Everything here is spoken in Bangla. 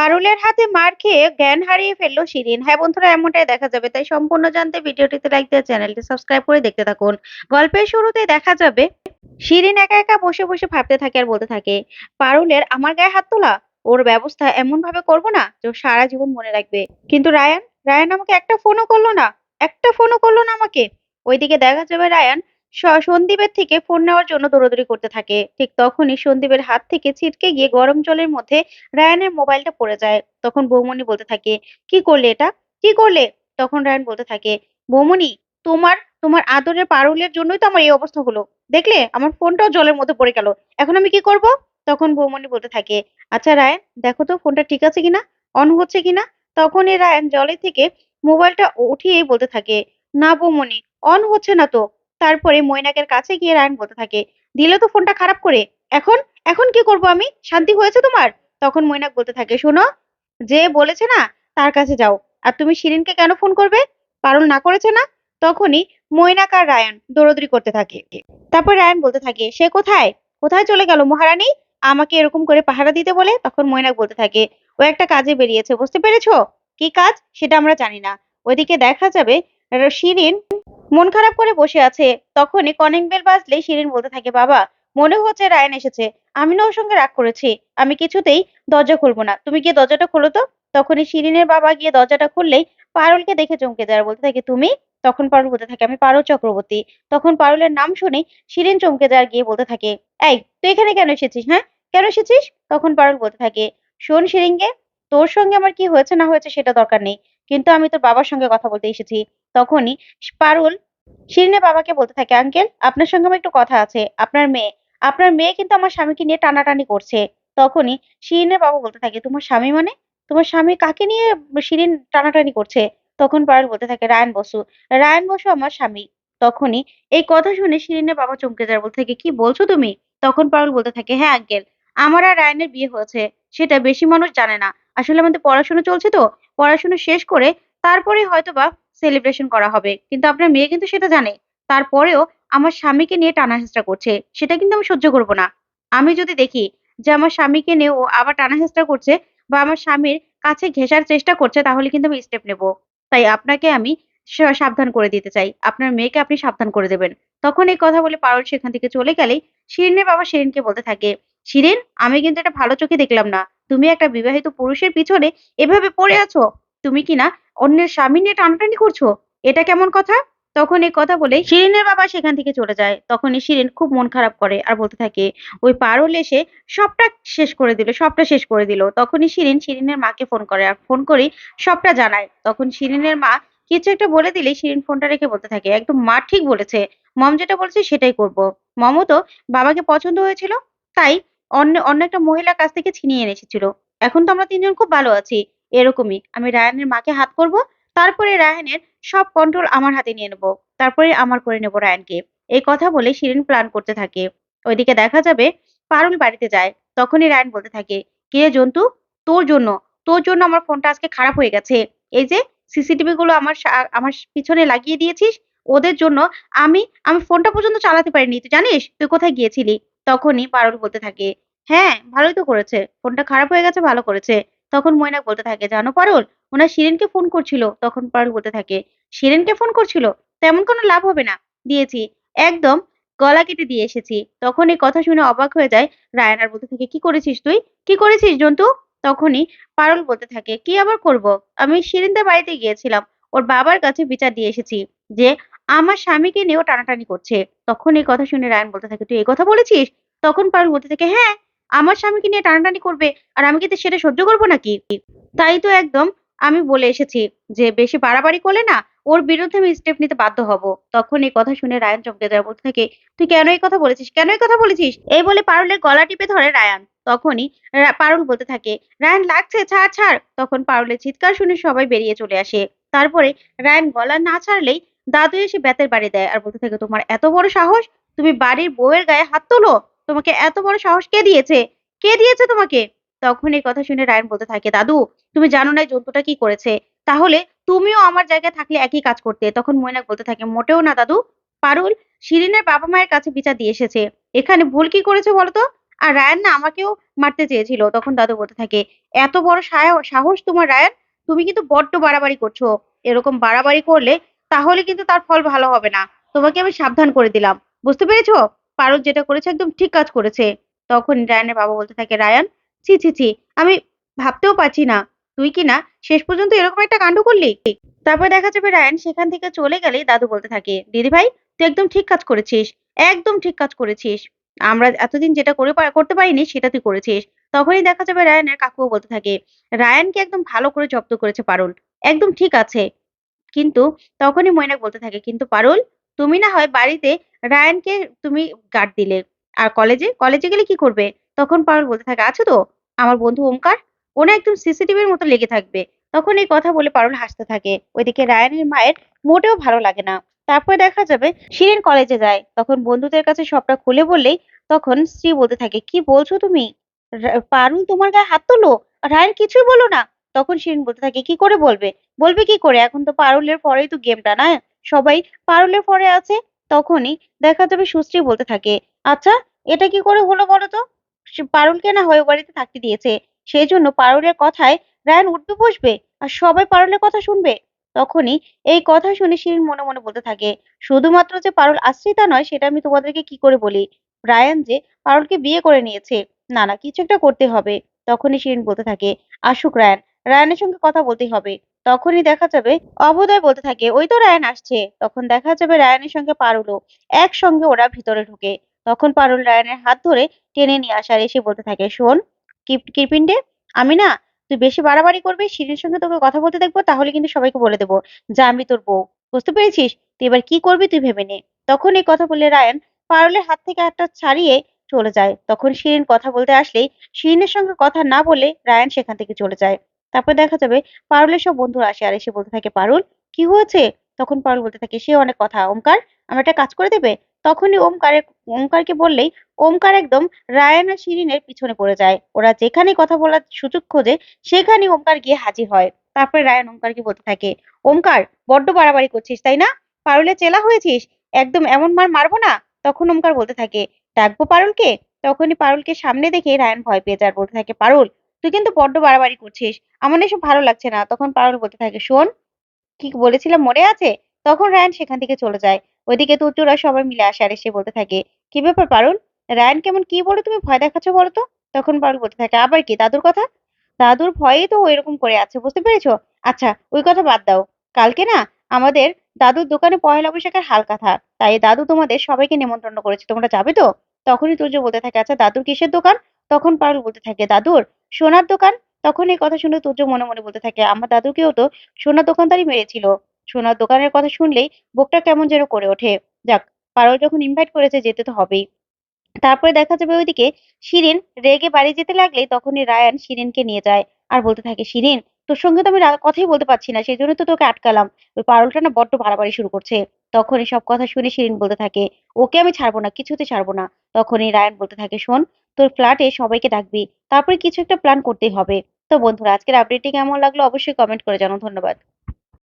পারুলের হাতে মার খেয়ে জ্ঞান হারিয়ে ফেলল শিরিন। হ্যাঁ বন্ধুরা, এমনটাই দেখা যাবে। তাই সম্পূর্ণ জানতে ভিডিওটিতে লাইক দিয়ে চ্যানেলটি সাবস্ক্রাইব করে দেখতে থাকুন। গল্পের শুরুতে দেখা যাবে, শিরিন একা একা বসে বসে ভাবতে থাকে আর বলতে থাকে পারুলের আমার গায়ে হাত তোলা? ওর ব্যবস্থা এমন ভাবে করব না যে সারা জীবন মনে রাখবে। কিন্তু রায়ান রায়ান আমাকে একটা ফোনও করল না, একটা ফোনও করল না আমাকে। ওইদিকে দেখা যাবে রায়ান সন্দীপের থেকে ফোন নেওয়ার জন্য দৌড়াদৌড়ি করতে থাকে। ঠিক তখনই সন্দীপের হাত থেকে ছিটকে গিয়ে গরম জলের মধ্যে রায়ানের মোবাইলটা পড়ে যায়। তখন বৌমনি বলতে থাকে, কি করলে এটা? কি করলে? তখন রায়ান বলতে থাকে বৌমনি তোমার তোমার আদরের পারুলের জন্যই তো আমার এই অবস্থা হলো। দেখলে? আমার ফোনটাও জলের মধ্যে পড়ে গেল। এখন আমি কি করব? তখন বৌমনি বলতে থাকে আচ্ছা রায়ান, দেখো তো ফোনটা ঠিক আছে কিনা? অন হচ্ছে কিনা? তখনই রায়ান জলে থেকে মোবাইলটা উঠিয়েই বলতে থাকে, না বৌমনি অন হচ্ছে না তো। তারপরে মৈনাকের কাছে গিয়ে রায়ান বলতে থাকে, দিলে তো ফোনটা খারাপ করে, এখন এখন কি করব আমি? শান্তি হয়েছে তোমার? তখন মৈনাক বলতে থাকে, শোনো, যে বলেছে না, তার কাছে যাও। আর তুমি শিরিনকে কেন ফোন করবে? পারুল না করেছে না? তখনই মৈনাক আর রায়ান দৌড়দৌড়ি করতে থাকে। তারপর রায়ান বলতে থাকে, সে কোথায়? কোথায় চলে গেল মহারানী? আমাকে এরকম করে পাহারা দিতে বলে? তখন মৈনাক বলতে থাকে, ও একটা কাজে বেরিয়েছে, বুঝতে পেরেছ? কি কাজ? সেটা আমরা জানি না। ওইদিকে দেখা যাবে, শিরিন মন খারাপ করে বসে আছে। তখনই কলিং বেল বাজলেই শিরিন বলতে থাকে, বাবা, মনে হচ্ছে রায়ান এসেছে। আমি না ওর সঙ্গে রাগ করেছি। আমি কিছুতেই দরজা খুলবো না। তুমি গিয়ে দরজাটা খোলো তো। তখনই শিরিনের বাবা গিয়ে দরজাটা খুললেই পারুলকে দেখে চমকে যায় বলতে থাকে, তুমি? তখন পারুল বলতে থাকে, আমি পারুল চক্রবর্তী। তখন পারুলের নাম শুনে শিরিন চমকে যায় গিয়ে বলতে থাকে, এই, তুই এখানে কেন এসেছিস হ্যাঁ? কেন এসেছিস? তখন পারুল বলতে থাকে, শোন শিরিনকে, তোর সঙ্গে আমার কি হয়েছে না হয়েছে সেটা দরকার নেই। কিন্তু আমি তোর বাবার সঙ্গে কথা বলতে এসেছি। তখনই পারুল শিরিনের বাবাকে বলতে থাকে, আঙ্কেল, আপনার সঙ্গে আমার একটু কথা আছে। আপনার মেয়ে আপনার মেয়ে কিন্তু আমার স্বামীকে নিয়ে টানাটানি করছে। তখনই শিরিনের বাবা বলতে থাকে, তোমার স্বামী মানে? তোমার স্বামী কাকে নিয়ে শিরিন টানাটানি করছে? তখন পারুল বলতে থাকে, রায়ন বসু। রায়ন বসু আমার স্বামী। তখনই এই কথা শুনে শিরিনের বাবা চমকে যায়, বলতে থাকে, কি বলছো তুমি? তখন পারুল বলতে থাকে হ্যাঁ আঙ্কেল, আমার আর রায়নের বিয়ে হয়েছে। সেটা বেশি মানুষ জানে না। আসলে আমাদের পড়াশোনা চলছে তো। পড়াশোনা শেষ করে তারপরে হয়তোবা সেলিব্রেশন করা হবে। কিন্তু আপনার মেয়ে কিন্তু সেটা জানে। তারপরেও আমার স্বামীকে নিয়ে টানাহেঁচড়া করছে। সেটা কিন্তু আমি সহ্য করব না। আমি যদি দেখি যে আমার স্বামীকে নিয়ে ও আবার টানাহেঁচড়া করছে বা আমার স্বামীর কাছে ঘেঁষার চেষ্টা করছে, তাহলে কিন্তু আমি স্টেপ নেব। তাই আপনাকে আমি সাবধান করে দিতে চাই। আপনার মেয়েকে আপনি সাবধান করে দেবেন। তখন এই কথা বলে পারুল সেখান থেকে চলে গেলেই শিরিনের বাবা শিরিনকে বলতে থাকে, শিরিন, আমি কিন্তু এটা ভালো চোখে দেখলাম না। তুমি একটা বিবাহিত পুরুষের পিছনে এভাবে পড়ে আছো? তুমি কি না অন্যের স্বামী নিয়ে টানাটানি করছ? এটা কেমন কথা? তখন এই কথা বলে শিরিনের বাবা সেখান থেকে চলে যায়। তখনই শিরিন খুব মন খারাপ করে আর বলতে থাকে, ওই পারুল এসে সবটা শেষ করে দিল, সবটা শেষ করে দিল। তখনই শিরিন শিরিনের মাকে ফোন করে আর ফোন করে সবটা জানায়। তখন শিরিনের মা কিছু একটা বলে দিলেই শিরিন ফোনটা রেখে বলতে থাকে, একদম মা ঠিক বলেছে। মম যেটা বলেছে সেটাই করব। মমও তো বাবাকে পছন্দ হয়েছিল, তাই অন্য অন্য একটা মহিলার কাছ থেকে ছিনিয়ে এনে এসেছিল এখন তো আমরা তিনজন খুব ভালো আছি। এরকমই। আমি রায়ানের মাকে হাত করব, তারপরে রায়ানের সব কন্ট্রোল আমার হাতে নিয়ে নেব। তারপরে আমার করে নেব রায়ানকে। এই কথা বলে শিরিন প্ল্যান করতে থাকে। ওইদিকে দেখা যাবে পারুল বাড়িতে যায়। তখনই রায়ান বলতে থাকে, কে জন্তু? তোর জন্য। তোর জন্য আমার ফোনটা আজকে খারাপ হয়ে গেছে। এই যে সিসিটিভি গুলো আমার আমার পিছনে লাগিয়ে দিয়েছিস, ওদের জন্য আমি আমি ফোনটা পর্যন্ত চালাতে পারিনি। তুই জানিস? তুই কোথায় গিয়েছিলি? তখনই পারুল বলতে থাকে হ্যাঁ ভালোই তো করেছে। ফোনটা খারাপ হয়ে গেছে, ভালো করেছে। তখন ময়নাক বলতে থাকে, জানো পারুল, ওনার শিরিনকে ফোন করছিল। তখন পারুল বলতে থাকে, শিরিনকে ফোন করছিল? তেমন কোনো লাভ হবে না। দিয়েছি। একদম, গলা কেটে দিয়ে এসেছি। তখন এই কথা শুনে অবাক হয়ে যায় রায়ান আর বলতে থাকে, কি করেছিস তুই? কি করেছিস জন্তু? তখনই পারুল বলতে থাকে, কি আবার করব? আমি শিরিনদের বাড়িতে গিয়েছিলাম, ওর বাবার কাছে বিচার দিয়ে এসেছি যে আমার স্বামীকে নিয়েও টানাটানি করছে। তখন এই কথা শুনে রায়ন বলতে থাকে, তুই এই কথা বলেছিস? তখন পারুল বলতে থাকে হ্যাঁ আমার স্বামীকে নিয়ে টানাটানি করবে আর আমি কি তো সেটা সহ্য করব নাকি? তাই তো একদম আমি বলে এসেছি যে বেশি বাড়াবাড়ি করলে না ওর বিরুদ্ধে আমি স্টেপ নিতে বাধ্য হব। তখন এই কথা শুনে রায়ান চমকে যায় বলতে থাকে, তুই কেন এই কথা বলেছিস? কেন এই কথা বলেছিস? এই বলে পারুলের গলা টিপে ধরে রায়ান। তখনই পারুল বলতে থাকে, রায়ান লাগছে, ছাড় ছাড়। তখন পারুলের চিৎকার শুনে সবাই বেরিয়ে চলে আসে। তারপরে রায়ান গলা না ছাড়লেই দাদু এসে বেতের বাড়ি দেয় আর বলতে থাকে, তোমার এত বড় সাহস? তুমি বাড়ির বউয়ের গায়ে হাত তোলো? তোমাকে এত বড় সাহস কে দিয়েছে? কে দিয়েছে তোমাকে? তখন এই কথা শুনে রায়ান বলতে থাকে, দাদু, তুমি জানো না জন্তুটা কি করেছে? তাহলে তুমিও আমার জায়গায় থাকলে একই কাজ করতে। তখন মৈনাক বলতে থাকে, মোটেও না, দাদু। পারুল, শিরিনের বাবা মায়ের কাছে বিচার দিয়ে এসেছে। এখানে ভুল কি করেছে বলতো? আর রায়ান না, আমাকেও মারতে চেয়েছিল। তখন দাদু বলতে থাকে, এত বড় সাহ- সাহস তোমার, রায়ান? তুমি কিন্তু বড্ড বাড়াবাড়ি করছ। এরকম বাড়াবাড়ি করলে তাহলে কিন্তু তার ফল ভালো হবে না। তোমাকে আমি সাবধান করে দিলাম। বুঝতে পেরেছ? পারুল যেটা করেছে একদম ঠিক কাজ করেছে। তখন রায়ানের বাবা বলতে থাকে, রায়ান, ছি ছি ছি, আমি ভাবতেও পারছি না। তুই কি না? শেষ পর্যন্ত এরকম একটা কাণ্ড করলি? তারপর দেখা যাবে রায়ান সেখান থেকে চলে গেলেই দাদু বলতে থাকে, দিদি ভাই, তুই একদম ঠিক কাজ করেছিস, একদম ঠিক কাজ করেছিস। আমরা এতদিন যেটা করে করতে পারিনি সেটা তুই করেছিস। তখনই দেখা যাবে রায়ানের কাকুও বলতে থাকে, রায়ানকে একদম ভালো করে জব্দ করেছে পারুল, একদম ঠিক আছে। কিন্তু তখনই মৈনাক বলতে থাকে, কিন্তু পারুল তুমি না হয় বাড়িতে রায়ানকে তুমি গার্ড দিলে। আর কলেজে কলেজে গেলে কি করবে? তখন পারুল বলতে থাকে, আছে তো? আমার বন্ধু ওমকার? ও না একদম সিসিটিভির মতো লেগে থাকবে। তখন এই কথা বলে পারুল হাসতে থাকে। ওইদিকে রায়ানের মায়ের মোটেও ভালো লাগে না। তারপরে দেখা যাবে, শিরিন কলেজে যায়। তখন বন্ধুদের কাছে সবটা খুলে বললেই তখন স্ত্রী বলতে থাকে, কি বলছো তুমি? পারুল তোমার গায়ে হাত তোলো? রায়ান কিছুই বলো না। তখন শিরিন বলতে থাকে, কি করে বলবে? বলবে কি করে? এখন তো পারুলের পরেই তো গেমটা না? সবাই পারলে পরে আছে, তখনই দেখা যাবে সুশ্রী বলতে থাকে আচ্ছা এটা কি করে হলো বলো তো? পারুলকে না হয় বাড়িতে থাকতে দিয়েছে, সেই জন্য পারুলের কথায় রায়ান উঠবে বসবে আর সবাই পারুলের কথা শুনবে? তখনই এই কথা শুনে শিরিন মনে মনে বলতে থাকে, শুধুমাত্র যে পারুল আশ্রিতা নয়, সেটা আমি তোমাদেরকে কি করে বলি? রায়ান যে পারুলকে বিয়ে করে নিয়েছে, না না, কিছু একটা করতে হবে। তখনই শিরিন বলতে থাকে, আসুক রায়ান, রায়ানের সঙ্গে কথা বলতেই হবে। তখনই দেখা যাবে অভদয় বলতে থাকে, ওই তো রায়ান আসছে। তখন দেখা যাবে রায়ানের সঙ্গে পারুলও একসঙ্গে ওরা ভিতরে ঢুকে। তখন পারুল রায়ানের হাত ধরে টেনে নিয়ে আসার এসে বলতে থাকে, শোন কিরপিন্ডে আমি না, তুই বেশি বাড়াবাড়ি করবি শিরিনের সঙ্গে তোকে কথা বলতে দেখব, তাহলে কিন্তু সবাইকে বলে দেবো, যে আমি তোর বউ। বুঝতে পেরেছিস? তুই এবার কি করবি তুই ভেবে নে। তখন এই কথা বলে রায়ান পারুলের হাত থেকে হাতটা ছাড়িয়ে চলে যায়। তখন শিরিন কথা বলতে আসলেই শিরিনের সঙ্গে কথা না বলে রায়ান সেখান থেকে চলে যায়। তারপর দেখা যাবে পারুলের সব বন্ধুরা আসে আর এসে বলতে থাকে, পারুল, কি হয়েছে? তখন পারুল বলতে থাকে, সে অনেক কথা, ওমকার, আমার একটা কাজ করে দেবে? তখনই ওমকারের ওমকারকে বললেই ওমকার একদম রায়ান শিরিনের পিছনে পড়ে যায়। ওরা যেখানে কথা বলার সুযোগ খোঁজে সেখানে ওমকার গিয়ে হাজির হয়। তারপরে রায়ান ওমকারকে বলতে থাকে, ওমকার, বড্ড বাড়াবাড়ি করছিস, তাই না? পারুলে চেলা হয়েছিস? একদম এমন মার মারবো না? তখন ওমকার বলতে থাকে, ডাকবো পারুলকে? তখনই পারুলকে সামনে দেখে রায়ান ভয় পেয়ে যায় বলতে থাকে, পারুল তুই কিন্তু বড্ড বাড়াবাড়ি করছিস। আমার এসব ভালো লাগছে না। তখন পারুল বলতে থাকে, শোন, কি বলেছিলাম মনে আছে? তখন রায়ান সেখান থেকে চলে যায়। ওইদিকে তুতুরা সবাই মিলে আসে আর এসে বলতে থাকে, কি ব্যাপার পারুল? রায়ান কেমন কি বলে তুমি ভয় দেখাচ্ছ বলো তো তখন পারুল বলতে থাকে, আবার কি? দাদুর কথা? দাদুর ভয়েই তো ও এরকম করে আছে, বুঝতে পেরেছ? আচ্ছা ওই কথা বাদ দাও। কালকে না আমাদের দাদুর দোকানে পয়লা বৈশাখের হালখাতা তাই দাদু তোমাদের সবাইকে নেমন্ত্রণ করেছে। তোমরা যাবে তো? তখনই তুর্য বলতে থাকে আচ্ছা দাদুর কিসের দোকান? তখন পারুল বলতে থাকে, দাদুর সোনার দোকান? তখন এই কথা শুনে তুর্য মনে মনে বলতে থাকে, আমার দাদুকেও তো সোনার দোকানদারই মেরেছিল। সোনার দোকানের কথা শুনলেই বুকটা কেমন যেন করে ওঠে। যাক, পারুল যখন ইনভাইট করেছে যেতে তো হবেই। তারপরে দেখা যাবে ওইদিকে শিরিন রেগে বাড়ি যেতে লাগলে তখনই রায়ান শিরিনকে নিয়ে যায় আর বলতে থাকে, শিরিন, তোর সঙ্গে তো আমি কথাই বলতে পারছি না সেই জন্য তো তোকে আটকালাম। ওই পারুলটা না বড্ড বাড়াবাড়ি শুরু করছে। তখনই সব কথা শুনে শিরিন বলতে থাকে, ওকে আমি ছাড়বো না কিছুতে ছাড়বো না। তখনই রায়ান বলতে থাকে, শোন তোর ফ্ল্যাটে সবাইকে ডাকবি, তারপরে কিছু একটা প্ল্যান করতেই হবে। তো বন্ধুরা, আজকের আপডেটটি কেমন লাগল অবশ্যই কমেন্ট করে জানাও। ধন্যবাদ।